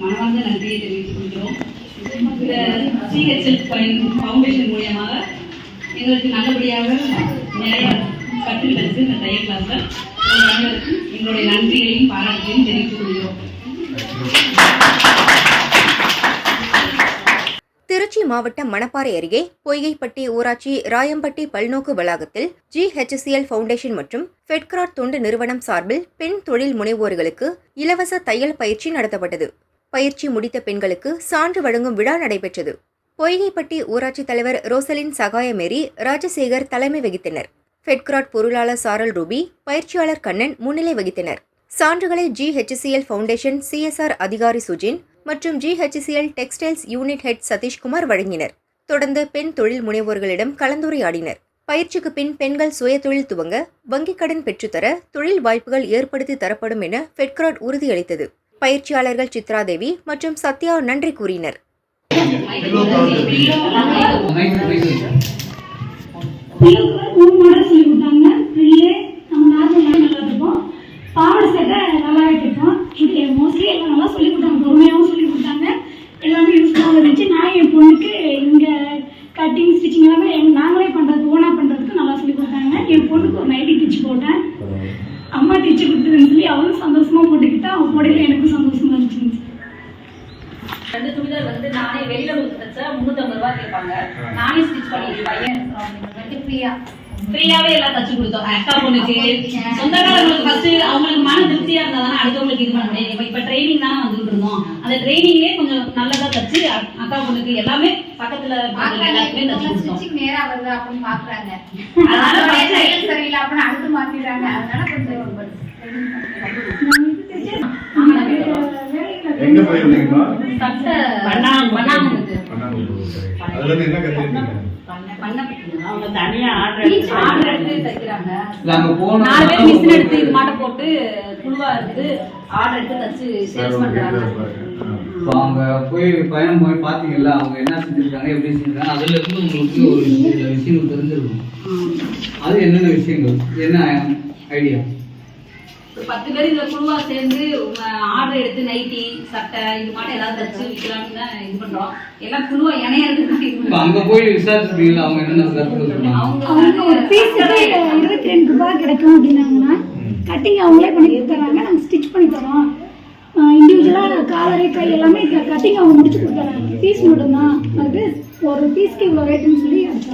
மனமார்ந்த நன்றியை தெரிவித்துக் கொள்கிறோம் இந்த சிஹெச்எல் ஃபவுண்டேஷன் மூலியமாக எங்களுக்கு நல்லபடியாக நிறைய கற்றுக் கிடைச்சு இந்த தையல் கிளாஸில் எங்களுடைய நன்றிகளையும் பாராட்டுகளையும் தெரிவித்துக் கொள்கிறோம். திருச்சி மாவட்டம் மணப்பாறை அருகே பொய்கைப்பட்டி ஊராட்சி ராயம்பட்டி பல்நோக்கு வளாகத்தில் ஜிஹெச்சிஎல் ஃபவுண்டேஷன் மற்றும் ஃபெட்கிராட் தொண்டு நிறுவனம் சார்பில் பெண் தொழில் முனைவோர்களுக்கு இலவச தையல் பயிற்சி நடத்தப்பட்டது. பயிற்சி முடித்த பெண்களுக்கு சான்று வழங்கும் விழா நடைபெற்றது. பொய்கைப்பட்டி ஊராட்சி தலைவர் ரோசலின் சகாயமேரி ராஜசேகர் தலைமை வகித்தனர். ஃபெட்கிராட் பொருளாளர் சாரல் ரூபி பயிற்சியாளர் கண்ணன் முன்னிலை வகித்தனர். சான்றுகளை ஜிஹெச்சிஎல் ஃபவுண்டேஷன் சிஎஸ்ஆர் அதிகாரி சுஜின் மற்றும் GHCL textiles unit head Sathishkumar வழங்கினர். தொடர்ந்து பெண் தொழில் முனைவோர்களிடம் கலந்துரையாடினர். பயிற்சிக்கு பின் பெண்கள் சுயதொழில் துவங்க வங்கிக் கடன் பெற்றுத்தர தொழில் வாய்ப்புகள் ஏற்படுத்தி தரப்படும் என ஃபெட்கிராட் உறுதியளித்தது. பயிற்சியாளர்கள் சித்ராதேவி மற்றும் சத்யா நன்றி கூறினர் Thank you மாடல் சொல்லி கொடுத்தாங்க ரில்லே நம்ம நார்மல் நல்லா இருக்கும் பாவாடை சட்டை நல்லாவே தைப்போம் இது மோஸ்ட்லி எல்லாம் நல்லா சொல்லி கொடுத்தாங்க பொறுமையாகவும் சொல்லி கொடுத்தாங்க எல்லாமே யூஸ்ஃபுல்லாக இருந்துச்சு நான் என் பொண்ணுக்கு இங்கே கட்டிங் ஸ்டிச்சிங் எல்லாமே எங்க நாங்களே பண்ணுறது ஓனாக பண்ணுறதுக்கு நல்லா சொல்லி கொடுத்தாங்க என் பொண்ணுக்கு ஒரு நைட்டி தைச்சு போட்டேன் அம்மா கொடுத்ததுன்னு சொல்லி அவளும் சந்தோஷமா போட்டுக்கிட்டா அவன் போடையில எனக்கும் சந்தோஷமா இருந்துச்சு. ரெண்டு சுடிதார் வந்து நானே வெளியில கொடுத்து தச்சா முந்நூற்றம்பது ரூபா கேட்பாங்க. நானே ஸ்டிச் பண்ணி பையன். ஃப்ரீயா ஃப்ரீயாவே எல்லாம் தச்சு கொடுத்தோம். அக்கா பொண்ணுக்கு. சொந்தக்காரங்களுக்கு ஃபர்ஸ்ட் அவங்களுக்கு மன திருப்தியா இருந்தா தானே அடுத்தவங்களுக்கு இது பண்ண முடியும். இப்ப ட்ரைனிங் தானே வந்துட்டு இருந்தோம். அந்த ட்ரைனிங்லேயே கொஞ்சம் நல்லதா தச்சு அக்- அக்கா பொண்ணுக்கு எல்லாமே பக்கத்துல எல்லாத்துக்குமே தச்சு கொடுத்தோம். நேரா வருது அப்படின்னு பாக்குறாங்க. அதனால சரியில்லை அப்படின்னு அடுத்து மாத்திடுறாங்க. அதனால எங்க அதுல இருந்து என்ன கத்துக்கிட்டீங்க? அவங்க தனியா ஆர்டர் ஆர்டர் எடுத்து தைக்கிறாங்க. நாங்க போன நாலு பேர் மிஷின் எடுத்து இது மாட்ட போட்டு குழுவா ஆர்டர் எடுத்து தச்சு சேல்ஸ் பண்றாங்க. இப்போ அவங்க போய் பயணம் போய் பாத்தீங்கல்ல அவங்க என்ன செஞ்சிருக்காங்க எப்படி செஞ்சிருக்காங்க அதுல இருந்து உங்களுக்கு ஒரு சில விஷயங்கள் தெரிஞ்சிருக்கும் அது என்னென்ன விஷயங்கள்? என்ன ஐடியா? ஒரு பத்து பேர் இதுல குழுவா சேர்ந்து ஆர்டர் எடுத்து நைட்டி சட்டை இது மாட்ட ஏதாவது தச்சு விற்கலாம்னு தான் இது பண்றோம். எல்லாம் குழுவா இணையறதுக்கு தான் இது இப்போ பண்றோம். அங்க போய் விசாரிச்சிருக்கீங்களா? அவங்க சொன்னாங்க அவங்க ஒரு பீஸுக்கு இருபத்தி ரெண்டு ரூபாய் கிடைக்கும் அப்படின்னாங்கன்னா கட்டிங் அவங்களே பண்ணி கொடுத்துறாங்க. நாங்கள் ஸ்டிச் பண்ணி தரோம். இண்டிவிஜுவலாக காலரை கை எல்லாமே கட்டிங் அவங்க முடிச்சு கொடுத்துறாங்க பீஸ் மட்டும்தான். அதுக்கு ஒரு பீஸ்க்கு இவ்வளோ ரேட்டுன்னு சொல்லி அடிச்சு